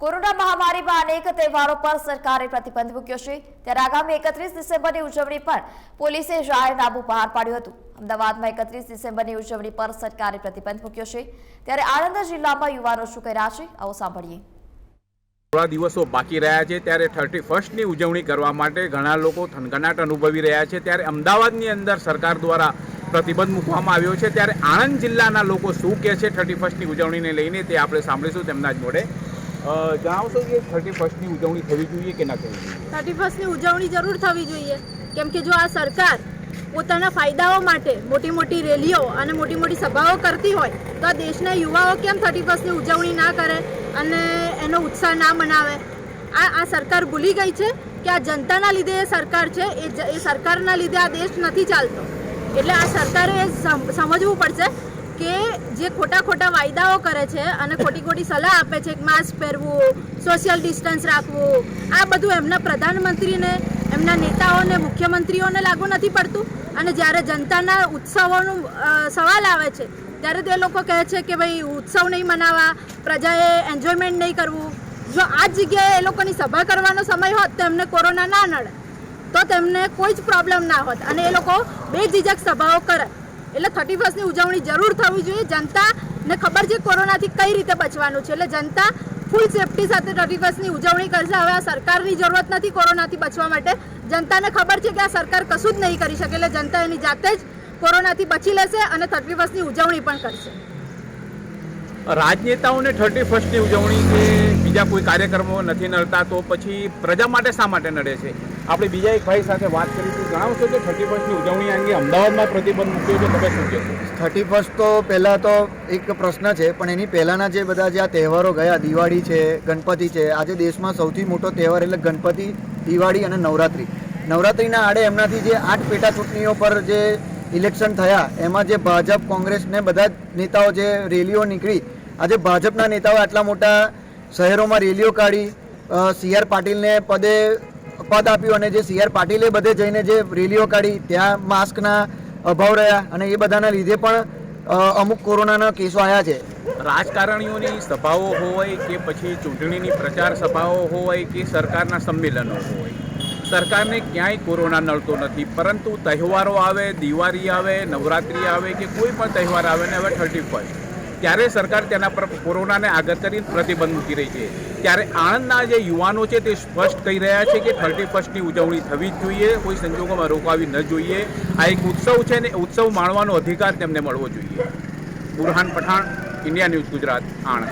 Corona મહામારીમાં અનેક તહેવારો પર સરકારે પ્રતિબંધ મૂક્યો છે. ત્યારે આગામી એકત્રીસ ડિસેમ્બરની ઉજવણી પર પોલીસે જાહેરનામું બહાર પાડ્યું હતું. અમદાવાદમાં એકત્રીસ ડિસેમ્બરની ઉજવણી પર સરકારે પ્રતિબંધ મૂક્યો છે. ત્યારે આણંદ જિલ્લામાં યુવાનો શું કહી રહ્યા છે? આવો સાંભળીએ. થોડા દિવસો બાકી રહ્યા છે ત્યારે થર્ટી ફર્સ્ટની ઉજવણી કરવા માટે ઘણા લોકો થનગનાટ અનુભવી રહ્યા છે. ત્યારે અમદાવાદની અંદર સરકાર દ્વારા પ્રતિબંધ મૂકવામાં આવ્યો છે. ત્યારે આણંદ જિલ્લાના લોકો શું કહે છે થર્ટી ફર્સ્ટની ઉજવણીને લઈને તે આપણે સાંભળીશું. તેમના જ મોઢે અ, જણાવશો કે થર્ટી ફર્સ્ટની ઉજવણી થવી જોઈએ કે ના થવી જોઈએ? થર્ટી ફર્સ્ટની ઉજવણી જરૂર થવી જોઈએ. કેમ કે જો આ સરકાર પોતાના ફાયદાઓ માટે મોટી મોટી રેલીઓ અને મોટી મોટી સભાઓ કરતી હોય, તો આ દેશના યુવાઓ કેમ થર્ટી ફર્સ્ટની ઉજવણી ના કરે અને એનો ઉત્સાહ ના મનાવે? આ આ સરકાર ભૂલી ગઈ છે કે આ જનતાના લીધે એ સરકાર છે, એ એ સરકારના લીધે આ દેશ નથી ચાલતો. એટલે આ સરકારે સમજવું પડશે કે જે ખોટા ખોટા વાયદાઓ કરે છે અને ખોટી ખોટી સલાહ આપે છે માસ્ક પહેરવું સોશિયલ ડિસ્ટન્સ રાખવું, આ બધું એમના પ્રધાનમંત્રીને, એમના નેતાઓને, મુખ્યમંત્રીઓને લાગુ નથી પડતું. અને જ્યારે જનતાના ઉત્સવોનું સવાલ આવે છે, ત્યારે તે લોકો કહે છે કે ભાઈ, ઉત્સવ નહીં મનાવવા, પ્રજાએ એન્જોયમેન્ટ નહીં કરવું. જો આ જગ્યાએ એ લોકોની સભા કરવાનો સમય હોત તો એમને કોરોના ના નડે. તો તેમને કોઈ જ પ્રોબ્લેમ ના હોત. અને એ લોકો બે ઝીઝક સભાઓ કરે. એટલે થર્ટી ફર્સ્ટની ઉજવણી જરૂર થવી જોઈએ. જનતાને ખબર છે કોરોનાથી કઈ રીતે બચવાનું છે. એટલે જનતા ફૂલ સેફટી સાથે થર્ટી ફર્સ્ટની ઉજવણી કરશે. હવે આ સરકારની જરૂરત નથી કોરોનાથી બચવા માટે. જનતાને ખબર છે કે આ સરકાર કશું જ નહીં કરી શકે. એટલે જનતા એની જાતે જ કોરોનાથી બચી લેશે અને થર્ટી ફર્સ્ટની ઉજવણી પણ કરશે. રાજનેતાઓને થર્ટી ફર્સ્ટની ઉજવણી કે બીજા કોઈ કાર્યક્રમો નથી નડતા, તો પછી પ્રજા માટે શા માટે નડે છે? આપણે બીજા એક ભાઈ સાથે વાત કરીશું જણાવશો કે થર્ટી ફર્સ્ટની ઉજવણી અંગે અમદાવાદમાં પ્રતિબંધ મૂક્યો છે, તમે શું કહેશો? થર્ટી ફર્સ્ટ તો પહેલાં તો એક પ્રશ્ન છે, પણ એની પહેલાંના જે બધા જે આ તહેવારો ગયા, દિવાળી છે, ગણપતિ છે, આજે દેશમાં સૌથી મોટો તહેવાર એટલે ગણપતિ, દિવાળી અને નવરાત્રિ. નવરાત્રિના આડે એમનાથી જે આઠ પેટા ચૂંટણીઓ પર જે ઇલેક્શન થયા, એમાં જે ભાજપ, કોંગ્રેસ ને બધા જ નેતાઓ જે રેલીઓ નીકળી, આજે ભાજપના નેતાઓ આટલા મોટા શહેરોમાં રેલીઓ કાઢી સી આર પાટીલને પદે પદ આપ્યું અને જે સી આર પાટીલે બધે જઈને જે રેલીઓ કાઢી, ત્યાં માસ્કના અભાવ રહ્યા અને એ બધાના લીધે પણ અમુક કોરોનાના કેસો આવ્યા છે. રાજકારણીઓની સભાઓ હોય કે પછી ચૂંટણીની પ્રચાર સભાઓ હોય કે સરકારના સંમેલનો હોય, સરકારને ક્યાંય કોરોના નડતો નથી, પરંતુ તહેવારો આવે, દિવાળી આવે, નવરાત્રિ આવે કે કોઈ પણ તહેવાર આવે ને હવે થર્ટી ફર્સ્ટ ત્યારે સરકાર તેના પર કોરોનાને આગળ કરીને પ્રતિબંધ મૂકી રહી છે. ત્યારે આણંદના જે યુવાનો છે તે સ્પષ્ટ કહી રહ્યા છે કે થર્ટી ફર્સ્ટની ઉજવણી થવી જ જોઈએ, કોઈ સંજોગોમાં રોકાવી ન જોઈએ. આ એક ઉત્સવ છે ને ઉત્સવ માણવાનો અધિકાર તેમને મળવો જોઈએ. Burhan Pathan, India News Gujarat, Anand.